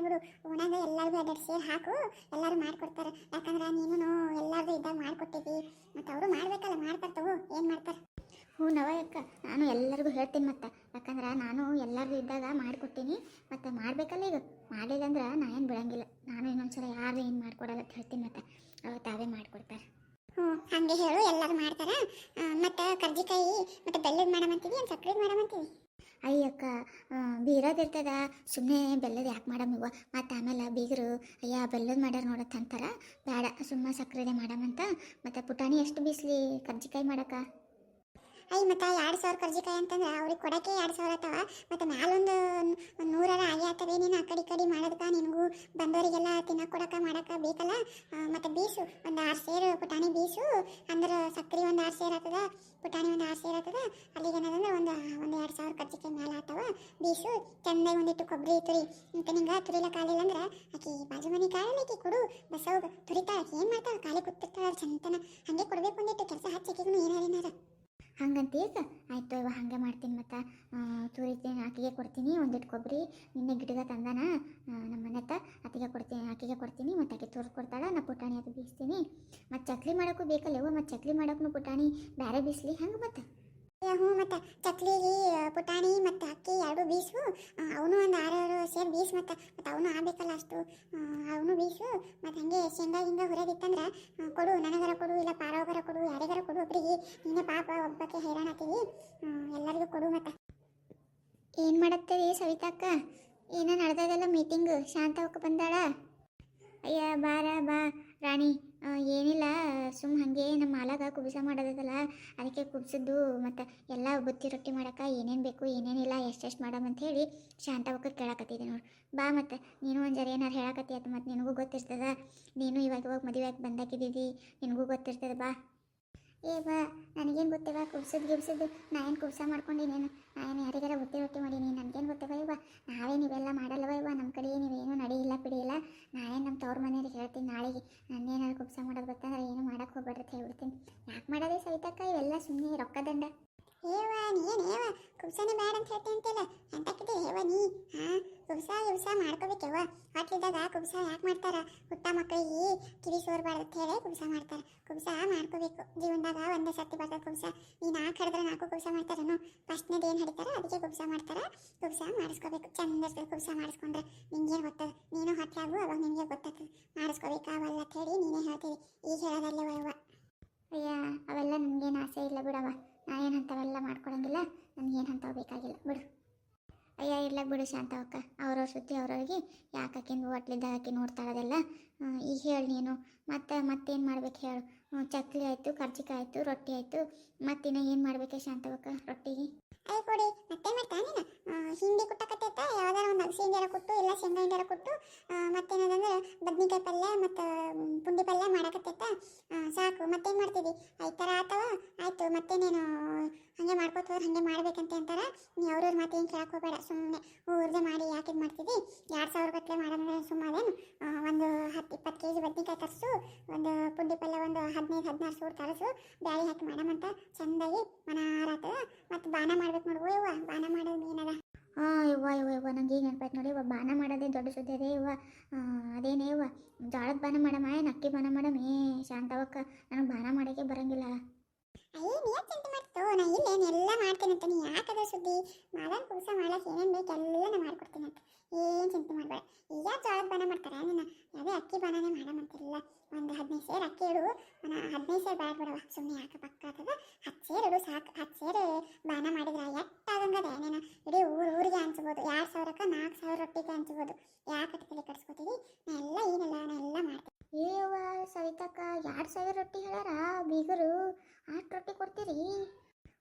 ಹೇಳ್ಬಿಡು ಓನಾಗ ಎಲ್ಲರಿಗೂ ಎರಡು ಸೇರಿ ಹಾಕು, ಎಲ್ಲರೂ ಮಾಡ್ಕೊಡ್ತಾರೆ. ಯಾಕಂದ್ರೆ ನೀನು ಎಲ್ಲಾರ್ದು ಇದ್ದಾಗ ಮಾಡ್ಕೊಟ್ಟಿದ್ದಿ. ಮತ್ತು ಅವರು ಮಾಡ್ಬೇಕಲ್ಲ, ಮಾಡ್ತಾರೆ ತಗೋ, ಏನು ಮಾಡ್ತಾರೆ? ಹ್ಞೂ ನವಯಕ್ಕ, ನಾನು ಎಲ್ಲರಿಗೂ ಹೇಳ್ತೀನಿ ಮತ್ತೆ. ಯಾಕಂದ್ರೆ ನಾನು ಎಲ್ಲರಿಗೂ ಇದ್ದಾಗ ಮಾಡಿಕೊಡ್ತೀನಿ ಮತ್ತು ಮಾಡಬೇಕಲ್ಲ ಈಗ. ಮಾಡಿದಂದ್ರೆ ನಾ ಏನು ಬಿಡಂಗಿಲ್ಲ. ನಾನು ಇನ್ನೊಂದ್ಸಲ ಯಾರು ಏನು ಮಾಡ್ಕೊಡಲ್ಲ ಅಂತ ಹೇಳ್ತೀನಿ ಮತ್ತೆ. ಅವ್ರು ತಾವೇ ಮಾಡಿಕೊಡ್ತಾರೆ. ಹ್ಞೂ, ಹಾಗೆ ಹೇಳು, ಎಲ್ಲರೂ ಮಾಡ್ತಾರೆ. ಮತ್ತು ಕರ್ಜಿಕಾಯಿ, ಮತ್ತು ಬೆಲ್ಲದ ಮಾಡಮಂತೀವಿ ಏನು ಸಕ್ಕರೆ ಮಾಡಮಂತೀವಿ ಅಯ್ಯಕ್ಕ ಬೀರೋದಿರ್ತದ. ಸುಮ್ಮನೆ ಬೆಲ್ಲದ ಯಾಕೆ ಮಾಡಮ್ಮಿವ ಮತ್ತು ಆಮೇಲೆ ಬೀಗರು, ಅಯ್ಯ ಬೆಲ್ಲದ ಮಾಡ್ಯಾರ ನೋಡತ್ತ ಅಂತಾರ. ಬೇಡ ಸುಮ್ಮನೆ ಸಕ್ಕರೆದೆ ಮಾಡಮಂತ ಮತ್ತು ಪುಟಾಣಿ ಎಷ್ಟು ಬೀಸ್ಲಿ ಕರ್ಜಿಕಾಯಿ ಮಾಡಕ್ಕ? ಅಯ್ಯ ಮತ್ತು ಎರಡು ಸಾವಿರ ಕರ್ಜಿಕಾಯಿ ಅಂತಂದ್ರೆ ಅವ್ರಿಗೆ ಕೊಡೋಕ್ಕೆ ಎರಡು ಸಾವಿರ ಆತವ. ಮತ್ತು ಮ್ಯಾಲೊಂದು ನೂರರ ಆಗಿ ಆಗ್ತದೆ ನೀನು ಆ ಕಡೆ ಕಡೆ ಮಾಡೋದಕ್ಕೆ ನಿನಗೂ ಬಂದವರಿಗೆಲ್ಲ ತಿನ್ನಕ್ಕೆ ಕೊಡಕ್ಕೆ ಮಾಡಕ್ಕೆ ಬೇಕಲ್ಲ? ಮತ್ತು ಬೀಸು, ಒಂದು ಆರು ಸೇರು ಪುಟಾಣಿ ಬೀಸು, ಅಂದ್ರೆ ಸಕ್ಕರೆ ಒಂದು ಆರು ಸೇರು ಪುಟಾಣಿ ಒಂದು ಆರು ಸೇರು ಆಗ್ತದ ಅಲ್ಲಿಗೆ ಏನದಂದ್ರೆ ಒಂದು ಒಂದು ಎರಡು ಸಾವಿರ ಕರ್ಜಿಕಾಯಿ ಮೇಲೆ ಬೀಸು ಚೆಂದಾಗಿ ಒಂದಿಟ್ಟು ಕೊಬ್ಬರಿ ತುರಿ ಅಂತ ನಿಂಗೆ ತುರಿಲ ಕಾಲಿಲ್ಲ ಅಂದ್ರೆ ಆಕಿ ಬಾಜು ಮನೆ ಕಾಳಲ್ಲ ಆಕಿ ಕೊಡು ಬಸ್ಸವಾಗ ತುರಿತಾಳ. ಆಕಿ ಏನು ಮಾಡ್ತಾಳ? ಕಾಲಿ ಕೂತಿರ್ತಾಳೆ ಚಂತನ. ಹಾಗೆ ಕೊಡಬೇಕು ಒಂದಿಟ್ಟು ಕೆಲಸ ಹಚ್ಚಿಕಿಗೂ ಏನಾರ ಏನಾರ ಹಂಗಂತೀಗ ಆಯ್ತು ಇವಾಗ ಹಾಗೆ ಮಾಡ್ತೀನಿ ಮತ್ತು ತುರಿತೀನಿ, ಆಕೆಗೆ ಕೊಡ್ತೀನಿ ಒಂದಿಟ್ಟು ಕೊಬ್ಬರಿ, ನಿನ್ನೆ ಗಿಡಗ ತಂದಾನ ನಮ್ಮ ಮನೆ ಹತ್ತ ಆಕೆಗೆ ಕೊಡ್ತೀನಿ ಆಕೆಗೆ ಕೊಡ್ತೀನಿ, ಮತ್ತು ಆಕೆ ತುರ್ದು ಕೊಡ್ತಾಳೆ, ನಾ ಪುಟಾಣಿ ಅದು ಬೀಸ್ತೀನಿ. ಮತ್ತು ಚಕ್ಲಿ ಮಾಡೋಕ್ಕೂ ಬೇಕಲ್ಲ ಇವ ಮತ್ತು ಚಕ್ಲಿ ಮಾಡೋಕ್ಕೂ ಪುಟಾಣಿ ಬೇರೆ ಬೀಸ್ಲಿ, ಹಂಗೆ ಮತ್ತೆ. ಹ್ಞೂ ಮತ್ತು. ಚಕ್ಲಿಗೆ ಪುಟಾಣಿ ಮತ್ತು ಅಕ್ಕಿ ಎರಡು ಬೀಸು ಅವನು ಒಂದು ಆರಾರು ಸೇರಿ ಬೀಸು ಮತ್ತು. ಮತ್ತು ಅವನು ಆಗಬೇಕಲ್ಲ ಅಷ್ಟು. ಅವನು ಬೀಸು ಮತ್ತು ಹಾಗೆ ಶೇಂಗಾ ಹಿಂಗೆ ಹುರಿದಿತ್ತಂದ್ರೆ ಕೊಡು, ನನಗರ ಕೊಡು, ಇಲ್ಲ ಪಾರವಗರ ಕೊಡು, ಯಾರಿಗಾರ ಕೊಡು ಒಬ್ರಿಗೆ. ನೀನೇ ಪಾಪ ಒಬ್ಬಕ್ಕೆ ಹೈರಾಣ ಆಗ್ತೀವಿ ಎಲ್ಲರಿಗೂ ಕೊಡು ಮತ್ತು. ಏನು ಮಾಡತ್ತೀರಿ ಸವಿತಾಕ್ಕ ಏನೋ ನಡೆದದಲ್ಲ ಮೀಟಿಂಗ್ ಶಾಂತವಕ್ಕೆ ಬಂದಾಳ? ಅಯ್ಯ, ಬಾರ, ಬಾ. ರಾಣಿ ಏನಿಲ್ಲ ಸುಮ್ಮ ಹಾಗೆ ನಮ್ಮ ಮಾಲಾಗ ಕುಬ್ಸ ಮಾಡೋದಲ್ಲ ಅದಕ್ಕೆ ಕುಬ್ಸದ್ದು ಮತ್ತು ಎಲ್ಲ ಬುತ್ತಿ ರೊಟ್ಟಿ ಮಾಡಕ್ಕೆ ಏನೇನು ಬೇಕು ಏನೇನಿಲ್ಲ ಎಷ್ಟೆಷ್ಟು ಅಂತ ಹೇಳಿ ಶಾಂತವಕ್ಕೆ ಕೇಳಕತ್ತಿದ್ದೆ ನೋಡು. ಬಾ ಮತ್ತು, ನೀನು ಒಂದು ಜರ ಏನಾರು ಹೇಳಕತ್ತಿ ಅದು ಮತ್ತು ನಿನಗೂ ಗೊತ್ತಿರ್ತದ. ನೀನು ಇವಾಗ ಇವಾಗ ಮದುವೆಯಾಗಿ ಬಂದಾಕಿದ್ದೀವಿ ನಿನಗೂ ಗೊತ್ತಿರ್ತದೆ, ಬಾ. ಏ ಬಾ, ನನಗೇನು ಗೊತ್ತಿವ ಕುಬ್ಸದ್ ಗಿಬ್ಸದ್ದು ನಾ ಏನು ಕುಬ್ಸ ಮಾಡ್ಕೊಂಡಿನೇನು ನಾ ಏನು ಯಾರಿಗಾರ ಬುತ್ತಿ ರೊಟ್ಟಿ ಮಾಡೀನಿ, ನನಗೇನು ಗೊತ್ತಿವ ಇವ ನಾವೇ ನೀವೆಲ್ಲ ಮಾಡಲ್ಲವ ಇವ ನಮ್ಮ ಕಡೆ ನೀವೇನು ನಡೆಯಿಲ್ಲ ಇಲ್ಲ ನಾ ಏನು ನಮ್ಮ ತವ್ರ ಮನೆಯವ್ರಿಗೆ ಹೇಳ್ತೀನಿ, ನಾಳೆಗೆ ನನ್ನೇನಾದ್ರು ಕುಬ್ಸ ಮಾಡೋದು ಗೊತ್ತಂದ್ರೆ ಏನು ಮಾಡಕ್ಕೆ ಹೋಗ್ಬೇಡ್ರಿ ಅಂತ ಹೇಳ್ಬಿಡ್ತೀನಿ. ಯಾಕೆ ಮಾಡೋದೇ ಸವಿತಕ್ಕ, ಇವೆಲ್ಲ ಸುಮ್ಮನೆ ರೊಕ್ಕದಂಡ ಏವ ನೀನು ಏವ ಕುಬ್ಸಾನೇ ಬೇಡ ಅಂತ ಹೇಳ್ತೀನಿ ಅಂತಿಲ್ಲ. ಎಂತಕ್ಕಿದೆ ಏವ ನೀ, ಹಾಂ? ಕುಬ್ಸ ಗಿಬ್ಸ ಮಾಡ್ಕೋಬೇಕೇವ ಹೊಟ್ಲಿದ್ದಾಗ ಕುಬ್ಸ ಯಾಕೆ ಮಾಡ್ತಾರ? ಹುಟ್ಟ ಮಕ್ಕಳಿಗೆ ಕಿವಿ ಸೋರ್ಬಾರ್ದು ಅಂತ ಹೇಳಿ ಕುಬ್ಸ ಮಾಡ್ತಾರೆ. ಕುಬ್ಸ ಮಾಡ್ಕೋಬೇಕು. ಜೀವನದಾಗ ಒಂದೇ ಸರ್ತಿ ಬರ್ತದೆ ಕುಬ್ಸ ನೀ ನಾಲ್ಕು ಹಿಡಿದ್ರೆ ನಾಲ್ಕು ಕುಬ್ಸ ಮಾಡ್ತಾರೇನು? ಫಸ್ಟ್ನೇದು ಏನು ಹಿಡಿತಾರ? ಅದಕ್ಕೆ ಕುಬ್ಸ ಮಾಡ್ತಾರೆ. ಕುಬ್ಸ ಮಾಡಿಸ್ಕೋಬೇಕು. ಚಂದ ಕುಬ್ಸ ಮಾಡಿಸ್ಕೊಂಡ್ರೆ ನಿಂಗೇನು ಗೊತ್ತದ ನೀನು ಹೊಟ್ಟೆಯಾಗು ಅವಾಗ ನಿನಗೆ ಗೊತ್ತಾಗ್ತದೆ. ಮಾಡಿಸ್ಕೋಬೇಕಾವಲ್ಲ ಅಂತ ಹೇಳಿ ನೀನೇ ಹೇಳ್ತೀವಿ ಈಗ ಹೇಳೋದಲ್ಲವ ಅವ್ವ ಅಯ್ಯ, ಅವೆಲ್ಲ ನಮಗೇನು ಆಸೆ ಇಲ್ಲ ಬಿಡವ ನಾ ಏನು ಅಂಥವೆಲ್ಲ ಮಾಡ್ಕೊಳಂಗಿಲ್ಲ. ನನಗೇನು ಅಂಥವು ಬೇಕಾಗಿಲ್ಲ. ಬಿಡು. ಅಯ್ಯ, ಇಲ್ಲ ಬಿಡು ಶಾಂತವಕ್ಕ. ಅವ್ರವ್ರ ಸುದ್ದಿ ಅವ್ರವ್ರಿಗೆ. ಯಾಕೆ ಆಕಿಂದು ಹೋಟ್ಲಿದ್ದ ಹಾಕಿ ನೋಡ್ತಾಳದೆಲ್ಲ ಇರೋದೆಲ್ಲ? ಈಗ ಹೇಳಿ ನೀನು. ಮತ್ತೆ, ಮತ್ತೇನು ಮಾಡ್ಬೇಕು ಹೇಳು? ಚಕ್ಲಿ ಆಯಿತು, ಕರ್ಜಿಕಾಯಿ ಆಯಿತು, ರೊಟ್ಟಿ ಆಯಿತು. ಮತ್ತಿನ್ನ ಏನು ಮಾಡ್ಬೇಕು ಶಾಂತವಕ್ಕ, ರೊಟ್ಟಿಗೆ? ಅಯ್ಯ ಕೊಡಿ, ಮತ್ತೆ ಮತ್ತೆ ಹಿಂಡಿ ಕುಟ್ಟಕತ್ತೈತ ಯಾವ್ದಾರ ಒಂದು ಅಗಸಿ ಹಿಂಡಿಯಾರ ಕೊಟ್ಟು, ಇಲ್ಲ ಶೇಂಗಾ ಹಿಂಡಿಯಾರ ಕೊಟ್ಟು? ಮತ್ತೇನದಂದ್ರೆ ಬದ್ನಿಕಾಯಿ ಪಲ್ಯ ಮತ್ತು ಪುಂಡಿ ಪಲ್ಯ ಮಾಡಕತ್ತೈತ ಸಾಕು. ಮತ್ತೇನು ಮಾಡ್ತೀವಿ ಈ ಥರ ಆತವ? ಆಯ್ತು, ಮತ್ತೇನೇನು ಹಾಗೆ ಮಾಡ್ಕೋತವ್ರು ಹಾಗೆ ಮಾಡ್ಬೇಕಂತ ಅಂತಾರ? ನೀ ಅವ್ರವ್ರ ಏನು ಕೇಳಕ್ಕೆ ಹೋಗಬೇಡ. ಸುಮ್ಮನೆ ಊರ್ದೆ ಮಾಡಿ ಯಾಕೆ ಇದು ಮಾಡ್ತೀವಿ ಎರಡು ಸಾವಿರ ಗಟ್ಟಲೆ ಮಾಡಂದ್ರೆ ಸುಮ್ಮನೇನು ಒಂದು ಹತ್ತು ಇಪ್ಪತ್ತು ಕೆ ಜಿ ಬದ್ನಿಕಾಯಿ ತರಿಸು. ಒಂದು ಪುಂಡಿ ಪಲ್ಯ ಒಂದು ಹದಿನೈದು, ಹದಿನಾರು ಸೂರು ತರಿಸು. ಬ್ಯಾಳಿ ಹಾಕಿ ಮಾಡಮಂತ ಅಂತ ಮನಾರ ಆತದ ಮತ್ತು ಬಾನ ಮಾಡ್ಬೇಕು ಯವ್ವ ಬಾನ ಮಾಡೋದು ಏನದ ಇವ್ವ ನಂಗೆ ಈಗ ನೆನಪಾಯ್ತು ನೋಡಿ ಇವ ಬಾನ ಮಾಡೋದೇ ದೊಡ್ಡ ಸುದ್ದಿ ಅದೇ ಇವ ಅದೇನೇ ಇವ ಜೋಳದ ಬಾನ ಮಾಡಮ್ಮ, ಏನು ಅಕ್ಕಿ ಬಾನ ಮಾಡಮ್? ಏ, ಶಾಂತವಕ್ಕ, ನನಗೆ ಬಾನ ಮಾಡೋಕ್ಕೆ ಬರಂಗಿಲ್ಲ. ಅಯ್ಯ, ನೀ ಯಾಕೆ ಚಿಂತೆ ಮಾಡ್ತು ನಾ ಇಲ್ಲೇನು ಎಲ್ಲ ಮಾಡ್ತೀನಿ ಅಂತ. ನೀ ಯಾಕದ ಸುದ್ದಿ? ಮಾಡನ್ ಕುಸ ಮಾಡಕ್ಕೆ ಏನೇನು ಬೇಕು ಎಲ್ಲ ನಾ ಮಾಡ್ಕೊಡ್ತೀನಿ ಅಂತ. ಏನು ಚಿಂತೆ ಮಾಡಬೇಡ. ಈಗ ಜೋಳದ ಬಾನ ಮಾಡ್ತಾರೆ? ನೀನು ಯಾವುದೇ ಅಕ್ಕಿ ಬಾನನೇ ಮಾಡಮಂತಿಲ್ಲ ಒಂದು ಹದಿನೈದು ಸೇರು ಅಕ್ಕಿ ಇಡು. ನಾನು ಹದಿನೈದು ಸೇರು ಬೇಡ ಬಿಡವ ಸುಮ್ಮನೆ ಯಾಕೆ ಪಕ್ಕ ಆಗ್ತದ ಹತ್ತು ಸೇರು ಇಡು, ಸಾಕು. ಹತ್ತು ಸೇರು ಬಾನ ಮಾಡಿದ್ರೆ ಎಟ್ಟಾಗಂಗದೆ ನೀನು ಇಡೀ ಊರು ಊರಿಗೆ ಹಂಚ್ಬೋದು ಎರಡು ಸಾವಿರಕ್ಕೆ ನಾಲ್ಕು ಸಾವಿರ ಹಂಚ್ಬೋದು ಯಾಕೆ ತಲೆ ಕಟ್ಸ್ಕೊತೀವಿ? ನಾ ಎಲ್ಲ ಏನಿಲ್ಲ ನಾ ಎಲ್ಲ ಮಾಡ್ತೀನಿ. ಏವ ಸವಿತಕ್ಕ, ಎರಡು ಸಾವಿರ ರೊಟ್ಟಿ ಹೇಳಾರ ಬೀಗರು ಅಷ್ಟು ರೊಟ್ಟಿ ಕೊಡ್ತೀರಿ?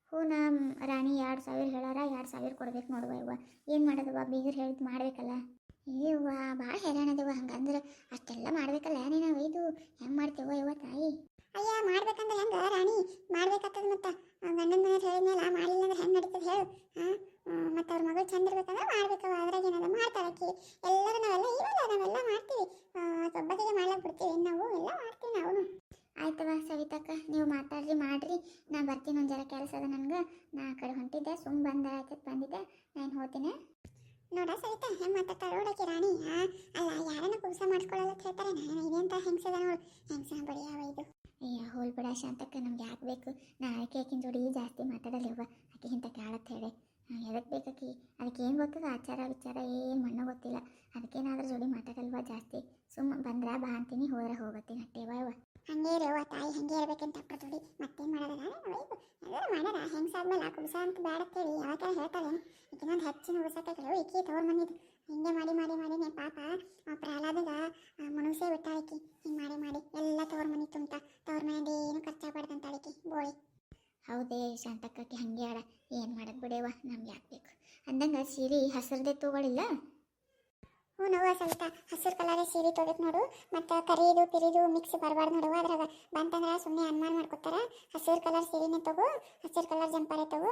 ಹ್ಞೂ ನಮ್ಮ ರಾಣಿ ಎರಡು ಸಾವಿರ ಹೇಳಾರ ಎರಡು ಸಾವಿರ ಕೊಡ್ಬೇಕು ನೋಡುವ ಇವ ಏನು ಮಾಡೋದವ್ವ ಬೀಗರು ಹೇಳಿದ್ ಮಾಡ್ಬೇಕಲ್ಲ? ಏವ್ವ ಭಾಳ ಹೈರಾಣದವ ಹಂಗಂದ್ರೆ ಅಷ್ಟೆಲ್ಲ ಮಾಡ್ಬೇಕಲ್ಲ ನೀನು ಇದು ಹೆಂಗೆ ಮಾಡ್ತೇವ ಇವ ತಾಯಿ ಅಯ್ಯ ಮಾಡ್ಬೇಕಂದ್ರೆ ಹೆಂಗ ರಾಣಿ ಮಾಡ್ಬೇಕಾಗ್ತದ ಮತ್ತ ಗಂಡನ ಮನೆ ಹೇಳಿದ್ಮೇಲೆ ಮಾಡಿಲ್ಲ ಅಂದ್ರೆ ಹೆಂಗ್ ನಡೀತದ ಹೇಳು ಹಾ ಮತ್ತೆ ಅವ್ರ ಮಗಳು ಚಂದ ಇರ್ಬೇಕಂದ್ರೆ ಮಾಡ್ಬೇಕವ ಅದ್ರಾಗ ಏನದ ಮಾಡ್ತಾಳೆ ಆಕಿ ಎಲ್ಲರೂ ನಾವೆಲ್ಲ ಇವಲ್ಲ ನಾವೆಲ್ಲ ಮಾಡ್ತೀವಿ ಒಬ್ಬಕಿಗೆ ಮಾಡ್ಲಾಕ್ ಬಿಡ್ತೀವಿ ನಾವು ಎಲ್ಲ ಮಾಡ್ತೀವಿ ನಾವು ಆಯ್ತವ ಸವಿತಕ್ಕ ನೀವು ಮಾತಾಡ್ರಿ ಮಾಡ್ರಿ ಒಂದು ಜರ ಕೆಲಸ ಅದ ನನಗೆ. ನಾ ಆ ಕಡೆ ಹೊಂಟಿದ್ದೆ ಸುಮ್ ಬಂದ ಆಯ್ತದ ಬಂದಿದ್ದೆ. ನಾನು ಹೋಗ್ತೀನಿ. ನೋಡ ಸವಿತಾ ಹೆಂಗೆ ಮಾತಾಡ್ತಾಳೆ ನೋಡಕ್ಕೆ ರಾಣಿ. ಹಾ ಅಲ್ಲ ಯಾರನ್ನ ಕುಬ್ಸ ಮಾಡ್ಕೊಳ್ಳಲ್ಲ ಹೇಳ್ತಾರೆ. ನಾನು ಇದೆಂತ ಹೆಂಗ್ಸದ ನೋಡು. ಹೆಂಗ್ಸನ ಬರೀ ಯಾವ ಇದು. ಅಯ್ಯ ಹೋಲ್ ಬಿಡ ಶಾಂತಕ್ಕ ನಮ್ಗೆ ಯಾಕೆ ಬೇಕು? ನಾ ಆಕೆ ಆಕಿನ ಜೋಡಿ ಜಾಸ್ತಿ ಮಾತಾಡಲ್ಲವ್ವ ಆಕೆ ಇಂಥ ಕೇಳತ್ ಹೇಳಿ. ಎದಕ್ಕೆ ಬೇಕಾಕಿ ಅದಕ್ಕೆ ಏನು ಗೊತ್ತದ? ಆಚಾರ ವಿಚಾರ ಏನು ಮಣ್ಣು ಗೊತ್ತಿಲ್ಲ. ಅದಕ್ಕೇನಾದ್ರೂ ಜೋಡಿ ಮಾತಾಡಲ್ವಾ ಜಾಸ್ತಿ? ಸುಮ್ಮ ಬಂದ್ರ ಬಾ ಅಂತೀನಿ ಹೋದ್ರೆ ಹೋಗತ್ತೀನಿ. ಅಟ್ಟೇವ ಹಂಗೆ ಇರುವ ತಾಯಿ ಹಂಗೆ ಇರ್ಬೇಕಂತ ಅಪ್ರತುಡಿ ಮತ್ತೆ ಮಾಡೋದ? ಮಾಡ್ಯಾರ ಹೆಂಗ್ಸಾದ್ಮೇಲೆ ಆ ಕುಬ್ಸ ಅಂತ ಬೇಡ ಯಾವಾಗ ಹೇಳ್ತಾಳೆ. ಈಗಿನೊಂದು ಹೆಚ್ಚಿನ ಉಳ್ಸಕ್ಕೆ ಇಕ್ಕಿ ತವ್ರ ಮನಿದು. ಹಿಂಗೆ ಮಾಡಿ ಮಾಡಿ ಮಾಡಿನೇ ಪಾಪ, ಆ ಪ್ರಹ್ಲಾದಗ ಮನುಷ್ಯ ಬಿಟ್ಟಾಳಿಕಿ ಹಿಂಗೆ ಮಾಡಿ ಮಾಡಿ, ಎಲ್ಲ ತವ್ರ ಮನಿ ತುಂಬ ತವ್ರ ಮನೆಯಿಂದ ಏನು ಖರ್ಚಾಗ್ಬಾರ್ದಂತ ಆಕಿ ಬೋಳಿ. ಹೌದೇ, ಶಾಂತಕ್ಕಕ್ಕೆ ಹಂಗೆ ಆಡ ಏನು ಮಾಡಕ್ ಬಿಡೇವ ನಮ್ಗೆ ಯಾಕೆ ಬೇಕು? ಅಂದಂಗೆ ಸೀರೆ ಹಸಿರದೇ ತಗೊಳಿಲ್ಲ? ಹ್ಞೂ ನೋವು ಸ್ವಲ್ಪ ಹಸಿರು ಕಲರ್ ಸೀರೆ ತೊಗೊಬೇಕು ನೋಡು, ಮತ್ತು ಕರಿದು, ಪಿರಿದು ಮಿಕ್ಸ್ ಬರಬಾರ್ದು ನೋಡು. ಅದ್ರಾಗ ಬಂತಂದ್ರೆ ಸುಮ್ಮನೆ ಅನುಮಾನ ಮಾಡ್ಕೊತಾರ. ಹಸಿರು ಕಲರ್ ಸೀರೆನೇ ತಗೋ, ಹಸಿರು ಕಲರ್ ಜಂಪರೆ ತಗೋ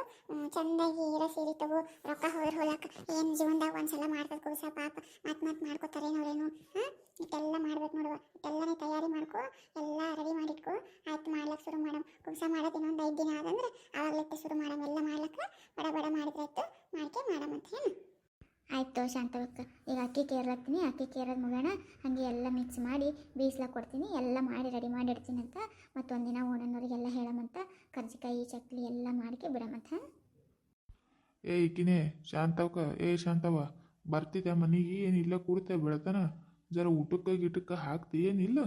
ಚೆನ್ನಾಗಿ ಇರೋ ಸೀರೆ ತಗೋ, ರೊಕ್ಕ ಹೋದ್ರೆ ಹೊಲಕ್ಕ ಏನು ಜೀವನದಾಗ ಒಂದ್ಸಲ ಮಾಡ್ಬೇಕು ಕುಬ್ಸ ಪಾಪ. ಮತ್ತೆ ಮತ್ತೆ ಮಾಡ್ಕೊತಾರೇನೋರೇನು ಹಾಂ? ಇಟ್ಟೆಲ್ಲ ಮಾಡ್ಬೇಕು ನೋಡುವ. ಇಟ್ಟೆಲ್ಲನೇ ತಯಾರಿ ಮಾಡ್ಕೊ, ಎಲ್ಲ ರೆಡಿ ಮಾಡಿಟ್ಕೊ. ಆಯ್ತು ಮಾಡ್ಲಕ್ಕೆ ಶುರು ಮಾಡಮ್. ಕುಗ್ಸ ಮಾಡೋದು ಇನ್ನೊಂದು ಐದು ದಿನ ಆದಂದ್ರೆ ಆವಾಗಲಿಟ್ಟು ಶುರು ಮಾಡಮ್. ಎಲ್ಲ ಮಾಡ್ಲಕ್ಕೆ ಬಡ ಬಡ ಮಾಡಿದ್ರಾಯ್ತು ಮಾಡ್ಕೆ ಅಂತ ಏನು ಆಯ್ತು ಶಾಂತವಕ್ಕ ಈಗ ಅಕ್ಕಿ ಕೇರ್ಲತ್ತೀನಿ ಅಕ್ಕಿ ಕೇರೋದು ಮುಗೋಣ ಹಂಗೆ ಎಲ್ಲ ಮಿಕ್ಸ್ ಮಾಡಿ ಬೀಸ್ಲಾಕ್ ಕೊಡ್ತೀನಿ ಎಲ್ಲ ಮಾಡಿ ರೆಡಿ ಮಾಡಿ ಇಡ್ತೀನಿ ಅಂತ ಮತ್ತೊಂದಿನ ಓಣನವ್ರಿಗೆಲ್ಲ ಹೇಳಮಂತ ಕರ್ಜಿಕಾಯಿ ಚಕ್ಲಿ ಎಲ್ಲ ಮಾಡ್ಕೆ ಬಿಡಮಂತ ಏ ಈಕಿನೇ ಶಾಂತವಕ್ಕ ಏ ಶಾಂತವ ಬರ್ತಿದ್ದೆ ಮನೆಗೆ ಏನಿಲ್ಲ ಕೂಡ್ತೆ ಬೆಳತನ? ಜರ ಊಟಕ್ಕೆ ಗಿಟಕ್ಕೆ ಹಾಕ್ತಿ ಏನಿಲ್ಲ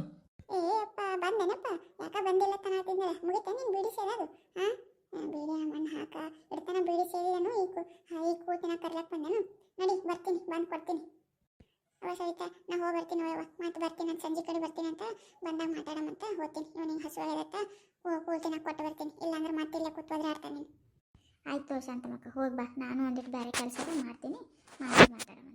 ಏ ಅಪ್ಪ ಬಂದೇನಪ್ಪ ಯಾಕ ಬಂದಿಲ್ಲ ತನ ಮುಗಿತೆ ಮುಗಿತ ನೀನು ಬೀಡಿ ಸೇದೋದು ಹಾಂ ಬೀಡಿ ಮಣ್ಣು ಹಾಕ ಇಡ್ತಾನ ಬೀಡಿ ಸೇರಿದನು ಈ ಈ ಕೂತಿನ ಕರ್ಲಕ್ ಬಂದನು. ನಡಿ, ಬರ್ತೀನಿ, ಬಂದು ಕೊಡ್ತೀನಿ. ಅವ ಸವಿತಾ, ನಾ ಹೋಗಿ ಬರ್ತೀನಿ ಅವ ಮತ್ತೆ ಬರ್ತೀನಿ ನಾನು ಸಂಜೆ ಕಡೆ ಬರ್ತೀನಿ ಅಂತ ಬಂದಾಗ ಮಾತಾಡಮಂತ ಹೋಗ್ತೀನಿ. ಇವನಿಗೆ ಹಸು ಹೇಳತ್ತ ಕೂತಿನ ಕೊಟ್ಟು ಬರ್ತೀನಿ. ಇಲ್ಲಾಂದ್ರೆ ಮತ್ತೆ ಇಲ್ಲೇ ಕೂತ್ವಾದ್ರೆ ಆಡ್ತಾನೆ ಆಯ್ತು ಶಾಂತಮಕ್ಕ ಹೋಗಿ ಬಾ. ನಾನು ಒಂದಿಟ್ಟು ಬೇರೆ ಕೆಲಸ ಮಾಡ್ತೀನಿ. ಮಾಡಿ